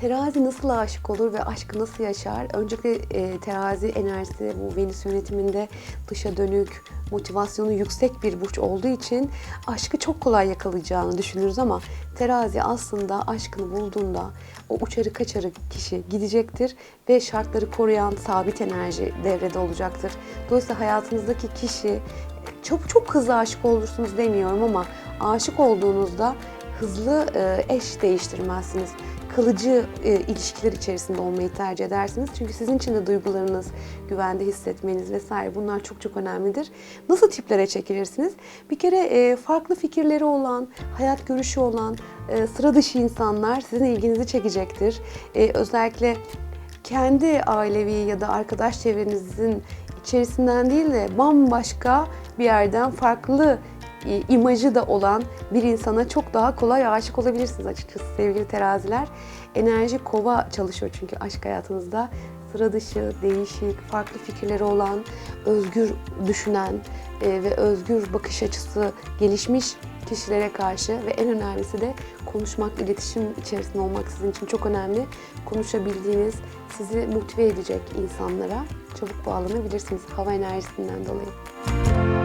Terazi nasıl aşık olur ve aşkı nasıl yaşar? Öncelikle e, terazi enerjisi bu Venüs yönetiminde dışa dönük, motivasyonu yüksek bir burç olduğu için aşkı çok kolay yakalayacağını düşünürüz ama terazi aslında aşkını bulduğunda o uçarı kaçarı kişi gidecektir ve şartları koruyan sabit enerji devrede olacaktır. Dolayısıyla hayatınızdaki kişi çok çok hızlı aşık olursunuz demiyorum ama aşık olduğunuzda hızlı e, eş değiştirmezsiniz. Kalıcı e, ilişkiler içerisinde olmayı tercih edersiniz. Çünkü sizin için de duygularınız, güvende hissetmeniz vesaire bunlar çok çok önemlidir. Nasıl tiplere çekilirsiniz? Bir kere e, farklı fikirleri olan, hayat görüşü olan, e, sıra dışı insanlar sizin ilginizi çekecektir. E, özellikle kendi ailevi ya da arkadaş çevrenizin içerisinden değil de bambaşka bir yerden farklı imajı da olan bir insana çok daha kolay aşık olabilirsiniz açıkçası sevgili teraziler. Enerji kova çalışıyor çünkü aşk hayatınızda. Sıra dışı, değişik, farklı fikirleri olan, özgür düşünen e, ve özgür bakış açısı gelişmiş kişilere karşı ve en önemlisi de konuşmak, iletişim içerisinde olmak sizin için çok önemli. Konuşabildiğiniz, sizi motive edecek insanlara çabuk bağlanabilirsiniz hava enerjisinden dolayı.